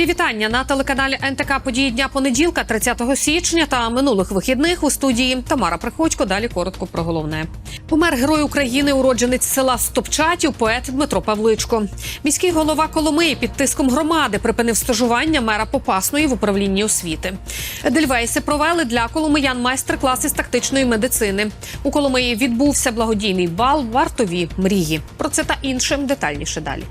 Мої вітання на телеканалі НТК події дня понеділка, 30 січня та минулих вихідних у студії Тамара Приходько. Далі коротко про головне. Помер герой України, уродженець села Стопчатів, поет Дмитро Павличко. Міський голова Коломиї під тиском громади припинив стажування мера Попасної в управлінні освіти. Дельвейси провели для коломиян майстер-класи з тактичної медицини. У Коломиї відбувся благодійний бал Вартові мрії. Про це та інше детальніше далі.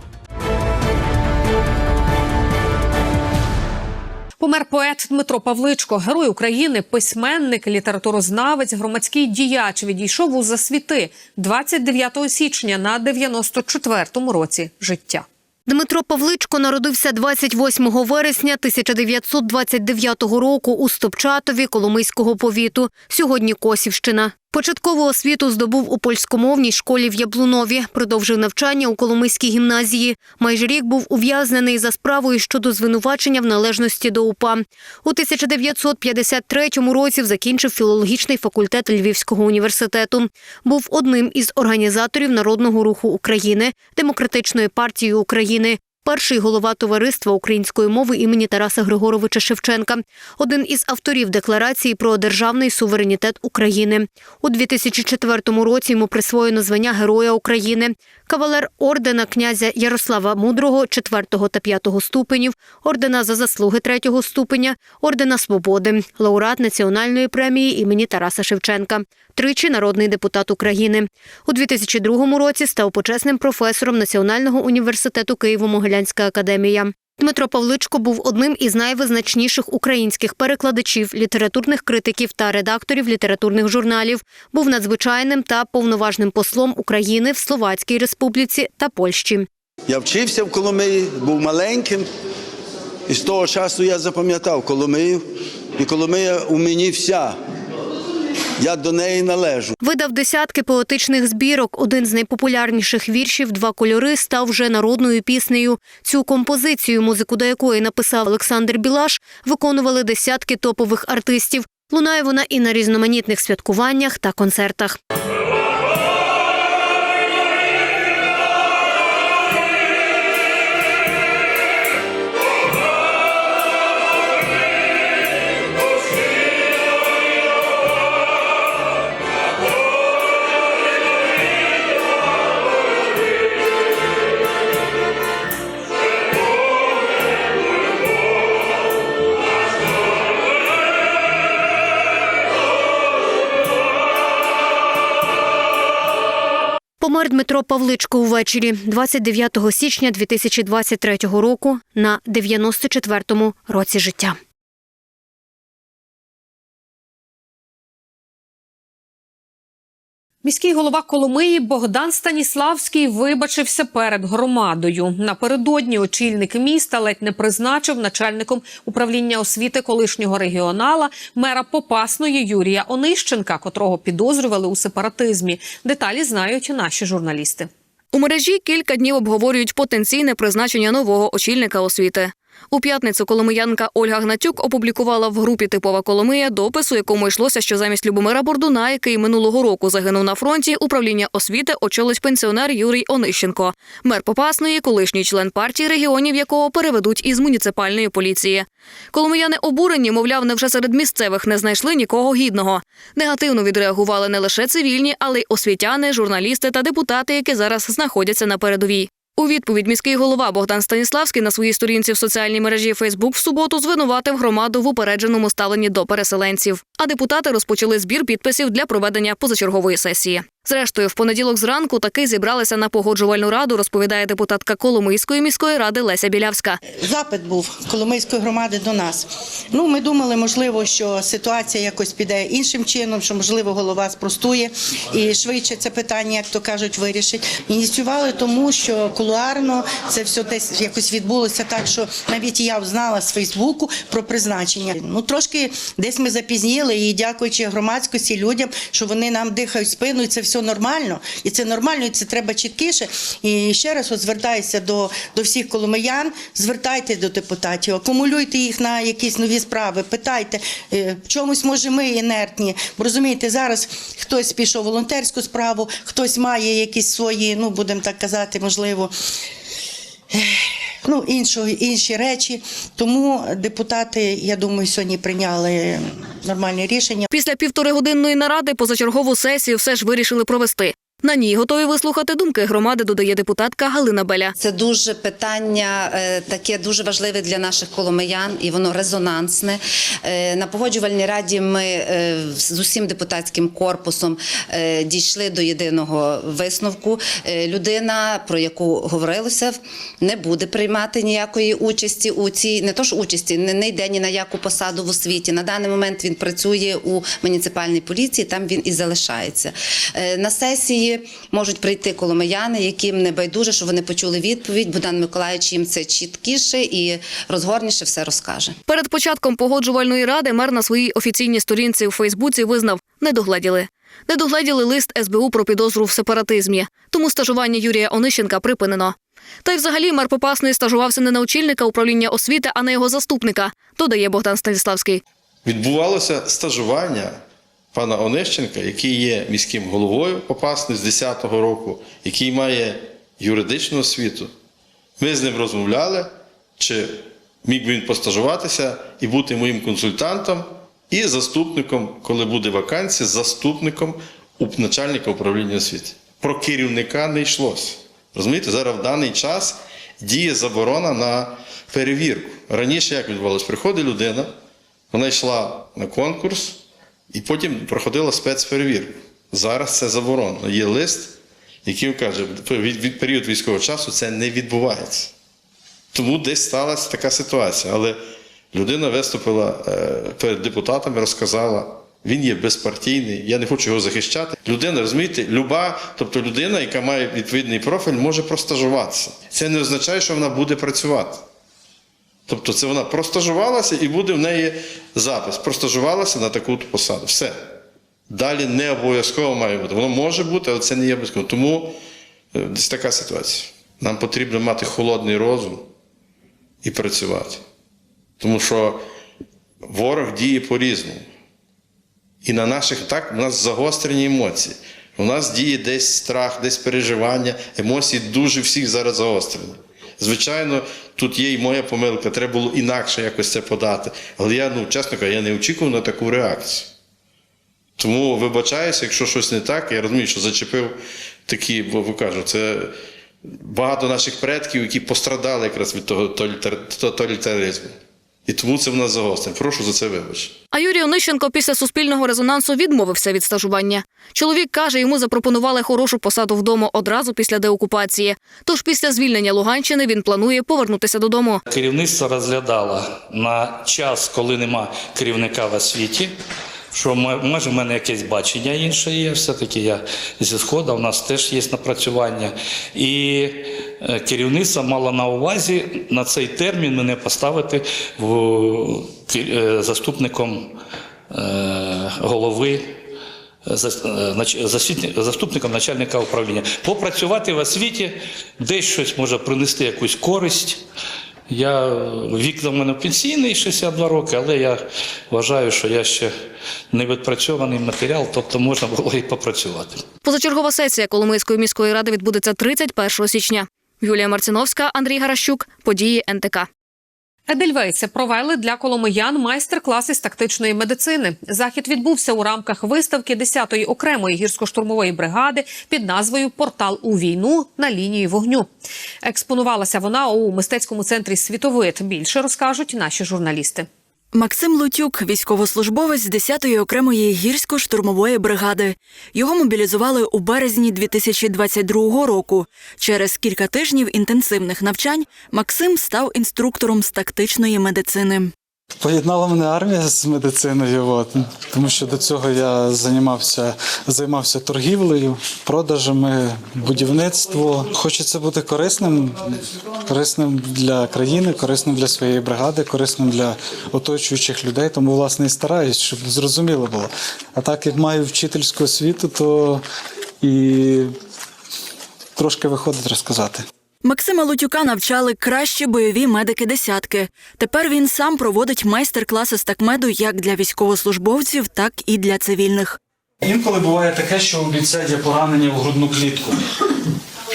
Помер поет Дмитро Павличко, герой України, письменник, літературознавець, громадський діяч. Відійшов у засвіти 29 січня на 94-му році життя. Дмитро Павличко народився 28 вересня 1929 року у Стопчатові Коломийського повіту. Сьогодні Косівщина. Початкову освіту здобув у польськомовній школі в Яблунові. Продовжив навчання у Коломийській гімназії. Майже рік був ув'язнений за справою щодо звинувачення в належності до УПА. У 1953 році закінчив філологічний факультет Львівського університету. Був одним із організаторів Народного руху України, Демократичної партії України. Перший голова товариства української мови імені Тараса Григоровича Шевченка, один із авторів декларації про державний суверенітет України. У 2004 році йому присвоєно звання Героя України, кавалер ордена князя Ярослава Мудрого 4 та 5 ступенів, ордена за заслуги 3 ступеня, ордена Свободи, лауреат національної премії імені Тараса Шевченка, тричі народний депутат України. У 2002 році став почесним професором Національного університету Києво-Могилянська академія. Дмитро Павличко був одним із найвизначніших українських перекладачів, літературних критиків та редакторів літературних журналів. Був надзвичайним та повноважним послом України в Словацькій Республіці та Польщі. Я вчився в Коломиї, був маленьким, і з того часу я запам'ятав Коломию, і Коломия у мені вся. Я до неї належу. Видав десятки поетичних збірок. Один з найпопулярніших віршів Два кольори став вже народною піснею. Цю композицію, музику до якої написав Олександр Білаш, виконували десятки топових артистів. Лунає вона і на різноманітних святкуваннях та концертах. Помер Дмитро Павличко увечері 29 січня 2023 року на 94-му році життя. Міський голова Коломиї Богдан Станіславський вибачився перед громадою. Напередодні очільник міста ледь не призначив начальником управління освіти колишнього регіонала мера Попасної Юрія Онищенка, котрого підозрювали у сепаратизмі. Деталі знають наші журналісти. У мережі кілька днів обговорюють потенційне призначення нового очільника освіти. У п'ятницю коломиянка Ольга Гнатюк опублікувала в групі Типова Коломия допис, у якому йшлося, що замість Любомира Бордуна, який минулого року загинув на фронті, управління освіти очолить пенсіонер Юрій Онищенко, мер Попасної, колишній член партії регіонів, якого переведуть із муніципальної поліції. Коломияни обурені, мовляв, невже серед місцевих не знайшли нікого гідного. Негативно відреагували не лише цивільні, але й освітяни, журналісти та депутати, які зараз знаходяться на передовій. У відповідь міський голова Богдан Станіславський на своїй сторінці в соціальній мережі Фейсбук в суботу звинуватив громаду в упередженому ставленні до переселенців. А депутати розпочали збір підписів для проведення позачергової сесії. Зрештою, в понеділок зранку таки зібралися на погоджувальну раду, розповідає депутатка Коломийської міської ради Леся Білявська. Запит був Коломийської громади до нас. Ну, ми думали, можливо, що ситуація якось піде іншим чином, що можливо голова спростує і швидше це питання, як то кажуть, вирішить. Ініціювали тому, що кулуарно це все десь якось відбулося так, що навіть я знала з Фейсбуку про призначення. Ну трошки десь ми запізніли і дякуючи громадськості людям, що вони нам дихають спину, і це все нормально. І це нормально, і це треба чіткіше. І ще раз от звертаюся до, до всіх коломиян. Звертайте до депутатів, акумулюйте їх на якісь нові справи, питайте. Е, В чомусь може ми інертні. Бо розумієте, зараз хтось пішов волонтерську справу, хтось має якісь свої, ну будемо так казати, можливо. Ну, іншого, інші речі. Тому депутати, я думаю, сьогодні прийняли нормальне рішення. Після півторигодинної наради позачергову сесію все ж вирішили провести. На ній готові вислухати думки громади, додає депутатка Галина Беля. Це дуже питання е, таке дуже важливе для наших коломиян, і воно резонансне. Е, На погоджувальній раді ми е, з усім депутатським корпусом дійшли до єдиного висновку. Людина, про яку говорилося, не буде приймати ніякої участі у цій, не то ж участі, не, йде ні на яку посаду в освіті. На даний момент він працює у муніципальній поліції, там він і залишається. На сесії можуть прийти коломияни, яким не байдуже, що вони почули відповідь. Богдан Миколаївич їм це чіткіше і розгорніше все розкаже. Перед початком погоджувальної ради мер на своїй офіційній сторінці у Фейсбуці визнав не догледіли. Не догледіли лист СБУ про підозру в сепаратизмі, тому стажування Юрія Онищенка припинено. Та й взагалі мер Попасної стажувався не на очільника управління освіти, а на його заступника, додає Богдан Станіславський. відбувалося стажування пана Онищенка, який є міським головою Попасної з 10-го року, який має юридичну освіту. Ми з ним розмовляли, чи міг би він постажуватися і бути моїм консультантом і заступником, коли буде вакансія, заступником начальника управління освіти. Про керівника не йшлося. Розумієте, зараз в даний час діє заборона на перевірку. Раніше як відбувалося? Приходить людина, вона йшла на конкурс і потім проходила спецперевірку. Зараз це заборонено. Є лист, який каже, від, період військового часу це не відбувається. Тому десь сталася така ситуація. Але людина виступила е, перед депутатами, розказала, він є безпартійний, я не хочу його захищати. Людина, розумієте, люба, тобто людина, яка має відповідний профіль, може простажуватися. Це не означає, що вона буде працювати. Тобто це вона простажувалася і буде в неї запис. Простажувалася на таку посаду. Все. Далі не обов'язково має бути. Воно може бути, але це не є обов'язково. Тому е, десь така ситуація. Нам потрібно мати холодний розум і працювати. Тому що ворог діє по-різному. І на наших так, у нас загострені емоції. У нас діє десь страх, десь переживання, емоції дуже всіх зараз загострені. Звичайно, тут є і моя помилка, треба було інакше якось це подати. Але я, ну, чесно кажу, я не очікував на таку реакцію. Тому вибачаюся, якщо щось не так, я розумію, що зачепив такі, бо ви кажу, це багато наших предків, які пострадали якраз від того тоталітаризму. І тому це в нас загострення. Прошу за це вибачення. А Юрій Онищенко після суспільного резонансу відмовився від стажування. Чоловік каже, йому запропонували хорошу посаду вдома одразу після деокупації. Тож після звільнення Луганщини він планує повернутися додому. Керівництво розглядало на час, коли нема керівника в освіті. Що м- може в мене якесь бачення інше є, все-таки я зі сходу, у нас теж є напрацювання. І е, керівництво мало на увазі на цей термін мене поставити в, е, заступником е, голови зас- заступником начальника управління. Попрацювати в освіті, десь щось може принести якусь користь. Я вік до мене пенсійний 62 роки, але я вважаю, що я ще не відпрацьований матеріал, тобто можна було і попрацювати. Позачергова сесія Коломийської міської ради відбудеться 31 січня. Юлія Марциновська, Андрій Гаращук. Події НТК. Едельвейси провели для коломиян майстер-класи з тактичної медицини. Захід відбувся у рамках виставки 10-ї окремої гірсько-штурмової бригади під назвою Портал у війну на лінії вогню. Експонувалася вона у мистецькому центрі світовит. Більше розкажуть наші журналісти. Максим Лутюк, військовослужбовець 10-ї окремої гірсько-штурмової бригади. Його мобілізували у березні 2022 року. Через кілька тижнів інтенсивних навчань Максим став інструктором з тактичної медицини. Поєднала мене армія з медициною, от, тому що до цього я займався, займався торгівлею, продажами, будівництво. Хочеться бути корисним, корисним для країни, корисним для своєї бригади, корисним для оточуючих людей. Тому, власне, і стараюсь, щоб зрозуміло було. А так як маю вчительську освіту, то і трошки виходить розказати. Максима Лутюка навчали кращі бойові медики десятки. Тепер він сам проводить майстер-класи з такмеду як для військовослужбовців, так і для цивільних. Інколи буває таке, що у бійця є поранення в грудну клітку.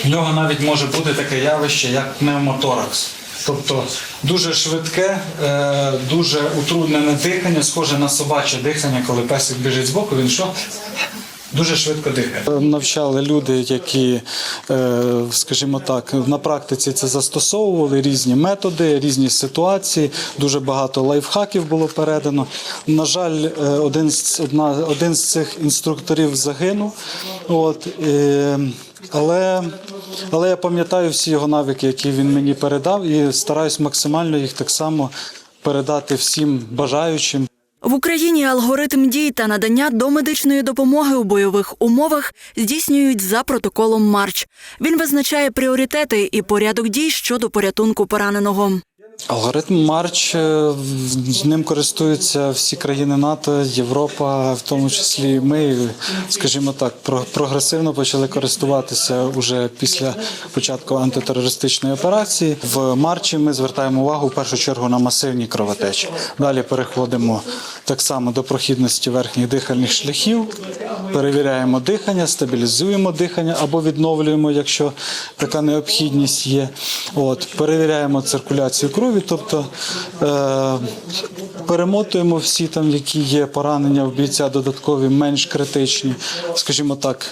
В нього навіть може бути таке явище, як пневмоторакс. Тобто дуже швидке, е, дуже утруднене дихання, схоже на собаче дихання, коли песик біжить збоку, він що? Дуже швидко дихає. Навчали люди, які, е, скажімо так, на практиці це застосовували різні методи, різні ситуації. Дуже багато лайфхаків було передано. На жаль, е, один з одна, один з цих інструкторів загинув. От, е, але, але я пам'ятаю всі його навики, які він мені передав, і стараюсь максимально їх так само передати всім бажаючим. В Україні алгоритм дій та надання домедичної допомоги у бойових умовах здійснюють за протоколом Марч. Він визначає пріоритети і порядок дій щодо порятунку пораненого. Алгоритм Марч е, ним користуються всі країни НАТО, Європа, в тому числі ми, скажімо так, про- прогресивно почали користуватися уже після початку антитерористичної операції. В Марчі ми звертаємо увагу в першу чергу на масивні кровотечі. Далі переходимо так само до прохідності верхніх дихальних шляхів, перевіряємо дихання, стабілізуємо дихання або відновлюємо, якщо така необхідність є. От перевіряємо циркуляцію крові, тобто е, перемотуємо всі там, які є поранення в бійця, додаткові, менш критичні, скажімо так.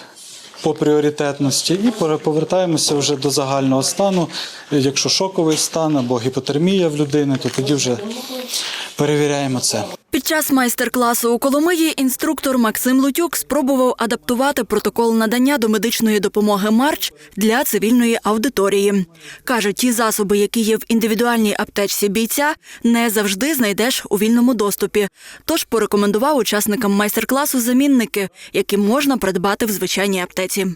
По пріоритетності і повертаємося вже до загального стану. Якщо шоковий стан або гіпотермія в людини, то тоді вже перевіряємо це. Під час майстер-класу у Коломиї інструктор Максим Лутюк спробував адаптувати протокол надання домедичної допомоги Марч для цивільної аудиторії. Каже, ті засоби, які є в індивідуальній аптечці бійця, не завжди знайдеш у вільному доступі. Тож порекомендував учасникам майстер-класу замінники, які можна придбати в звичайній аптеці.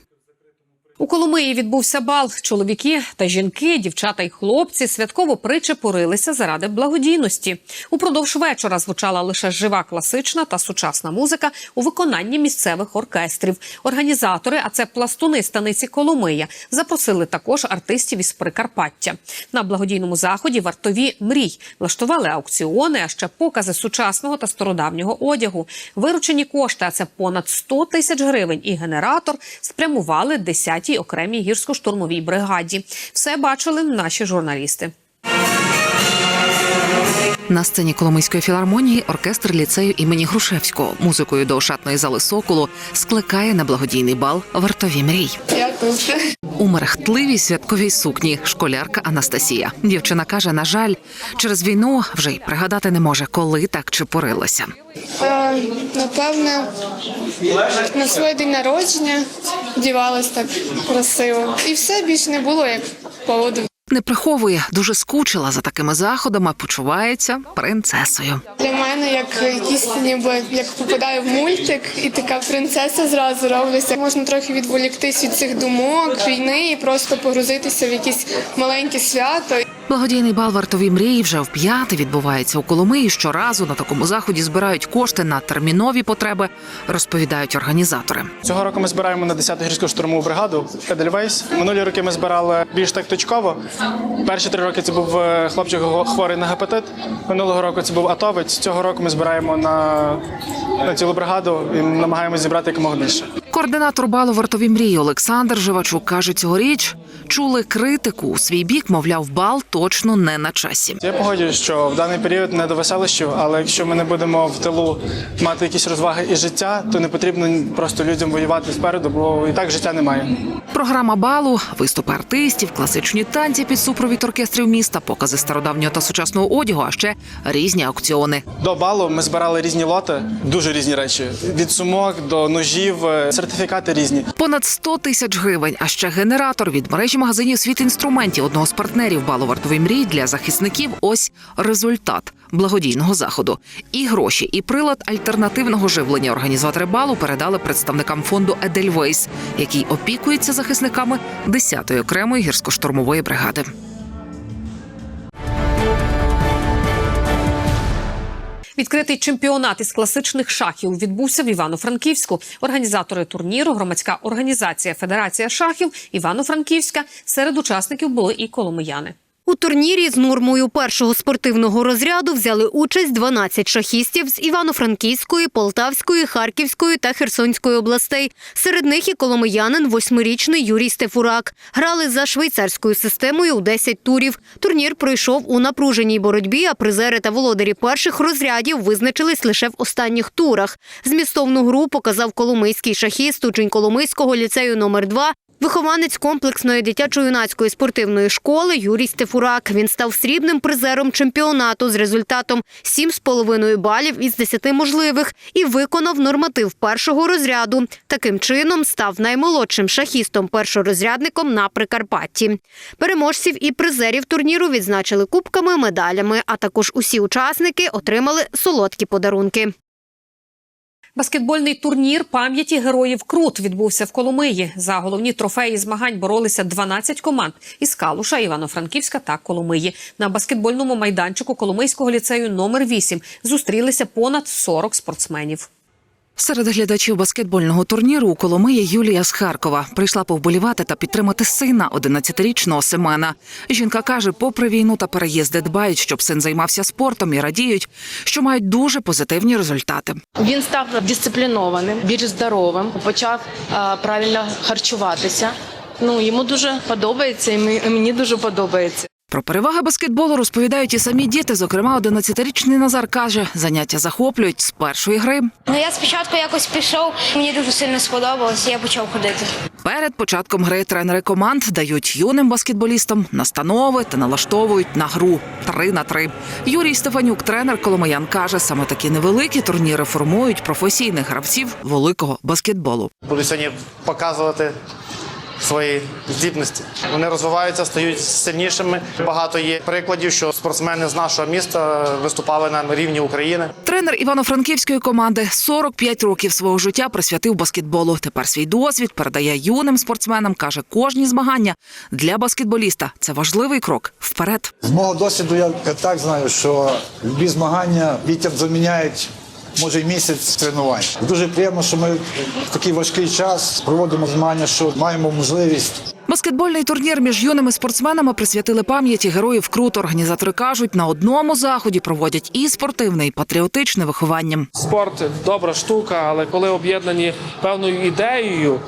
У Коломиї відбувся бал. Чоловіки та жінки, дівчата й хлопці святково причепурилися заради благодійності. Упродовж вечора звучала лише жива класична та сучасна музика у виконанні місцевих оркестрів. Організатори, а це пластуни станиці Коломия, запросили також артистів із Прикарпаття. На благодійному заході вартові мрій влаштували аукціони, а ще покази сучасного та стародавнього одягу. Виручені кошти, а це понад 100 тисяч гривень, і генератор спрямували 10-й окремій гірсько-штурмовій бригаді. Все бачили наші журналісти. На сцені Коломийської філармонії оркестр ліцею імені Грушевського музикою до ошатної зали Соколу скликає на благодійний бал вартові мрій. У мерехтливій святковій сукні школярка Анастасія. Дівчина каже: на жаль, через війну вже й пригадати не може, коли так чепурилася. Е, Напевне, на свій день народження вдівалась так красиво. І все більше не було як поводу. Не приховує, дуже скучила за такими заходами, почувається принцесою. Для мене як якісь ніби як попадаю в мультик, і така принцеса зразу робиться. Можна трохи відволіктись від цих думок, війни і просто погрузитися в якісь маленькі свято. Благодійний бал вартові мрії вже вп'яте відбувається у Коломиї. Щоразу на такому заході збирають кошти на термінові потреби, розповідають організатори. Цього року ми збираємо на 10-ту гірську штурмову бригаду Едельвейс. Минулі роки ми збирали більш так точково. Перші три роки це був е, хлопчик хворий на гепатит. Минулого року це був атовець. Цього року ми збираємо на, на цілу бригаду і намагаємося зібрати якомога більше. Координатор балу вартові мрії Олександр Живачук каже, цьогоріч чули критику у свій бік, мовляв, бал точно не на часі. Я погоджуюсь, що в даний період не до веселищів, але якщо ми не будемо в тилу мати якісь розваги і життя, то не потрібно просто людям воювати спереду, бо і так життя немає. Програма балу, виступи артистів, класичні танці під супровід оркестрів міста, покази стародавнього та сучасного одягу, а ще різні аукціони. До балу ми збирали різні лоти, дуже різні речі: від сумок до ножів, сертифікати різні. Понад 100 тисяч гривень, а ще генератор від мережі магазинів світ інструментів одного з партнерів балу вартовий мрій для захисників. Ось результат благодійного заходу. І гроші, і прилад альтернативного живлення організатори балу передали представникам фонду Едельвейс, який опікується захисниками 10-ї окремої гірсько-штурмової бригади. Відкритий чемпіонат із класичних шахів відбувся в Івано-Франківську. Організатори турніру, громадська організація Федерація шахів Івано-Франківська. Серед учасників були і коломияни. У турнірі з нормою першого спортивного розряду взяли участь 12 шахістів з Івано-Франківської, Полтавської, Харківської та Херсонської областей. Серед них і коломиянин, восьмирічний Юрій Стефурак. Грали за швейцарською системою у 10 турів. Турнір пройшов у напруженій боротьбі, а призери та володарі перших розрядів визначились лише в останніх турах. Змістовну гру показав коломийський шахіст учень Коломийського ліцею номер 2 Вихованець комплексної дитячо-юнацької спортивної школи Юрій Стефурак. Він став срібним призером чемпіонату з результатом 7,5 балів із 10 можливих і виконав норматив першого розряду. Таким чином став наймолодшим шахістом першорозрядником на Прикарпатті. Переможців і призерів турніру відзначили кубками, медалями, а також усі учасники отримали солодкі подарунки. Баскетбольний турнір пам'яті героїв Крут відбувся в Коломиї. За головні трофеї змагань боролися 12 команд із Калуша, Івано-Франківська та Коломиї. На баскетбольному майданчику Коломийського ліцею номер 8 зустрілися понад 40 спортсменів. Серед глядачів баскетбольного турніру у Коломиї Юлія з Харкова прийшла повболівати та підтримати сина 11-річного Семена. Жінка каже, попри війну та переїзди дбають, щоб син займався спортом і радіють, що мають дуже позитивні результати. Він став дисциплінованим, більш здоровим, почав правильно харчуватися. Ну йому дуже подобається, і мені дуже подобається. Про переваги баскетболу розповідають і самі діти. Зокрема, 11-річний Назар каже, заняття захоплюють з першої гри. Ну я спочатку якось пішов, мені дуже сильно сподобалось, я почав ходити. Перед початком гри тренери команд дають юним баскетболістам настанови та налаштовують на гру три на три. Юрій Стефанюк, тренер Коломиян, каже, саме такі невеликі турніри формують професійних гравців великого баскетболу. Буду сьогодні показувати свої здібності. Вони розвиваються, стають сильнішими. Багато є прикладів, що спортсмени з нашого міста виступали на рівні України. Тренер Івано-Франківської команди 45 років свого життя присвятив баскетболу. Тепер свій досвід передає юним спортсменам. каже, кожні змагання для баскетболіста це важливий крок вперед. З мого досвіду я так знаю, що любі змагання вітер заміняють. Може, місяць тренувань. Дуже приємно, що ми в такий важкий час проводимо змагання, що маємо можливість Баскетбольний турнір між юними спортсменами присвятили пам'яті героїв Крут. Організатори кажуть, на одному заході проводять і спортивне, і патріотичне виховання. Спорт добра штука, але коли об'єднані певною ідеєю,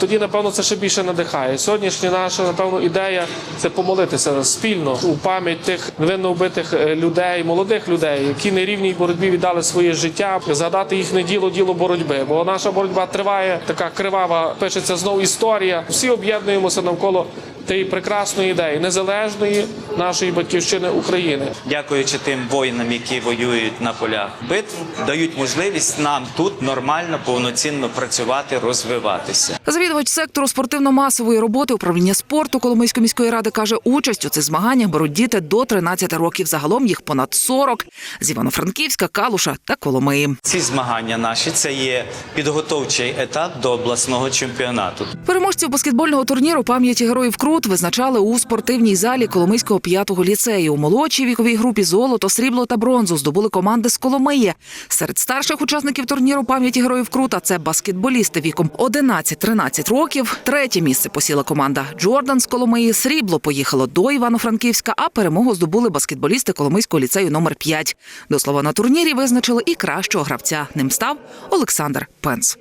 тоді напевно це ще більше надихає. Сьогоднішня наша напевно ідея це помолитися спільно у пам'ять тих невинно вбитих е, людей, молодих людей, які на рівній боротьбі віддали своє життя, згадати їхнє діло, діло боротьби. Бо наша боротьба триває, така кривава, пишеться знову історія. Всі об'єднуємося навколо тієї прекрасної ідеї, незалежної нашої батьківщини України. дякуючи тим воїнам, які воюють на полях битв, дають можливість нам тут нормально, повноцінно працювати, розвиватися. Завідувач сектору спортивно-масової роботи управління спорту Коломийської міської ради каже, участь у цих змаганнях беруть діти до 13 років. Загалом їх понад 40 з Івано-Франківська, Калуша та Коломиї. Ці змагання наші це є підготовчий етап до обласного чемпіонату. Переможців баскетбольного турніру пам'яті героїв Крут визначали у спортивній залі Коломийського п'ятого ліцею. У молодшій віковій групі золото, срібло та бронзу здобули команди з Коломиї. Серед старших учасників турніру пам'яті героїв Крута це баскетболісти віком 11-13 років. Третє місце посіла команда Джордан з Коломиї. Срібло поїхало до Івано-Франківська, а перемогу здобули баскетболісти Коломийського ліцею номер 5 До слова, на турнірі визначили і кращого гравця. Ним став Олександр Пенс.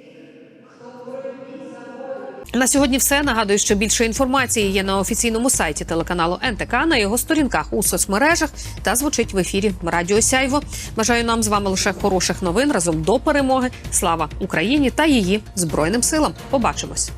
На сьогодні все. Нагадую, що більше інформації є на офіційному сайті телеканалу НТК, на його сторінках у соцмережах та звучить в ефірі Радіо Сяйво. Бажаю нам з вами лише хороших новин разом до перемоги. Слава Україні та її збройним силам. Побачимось.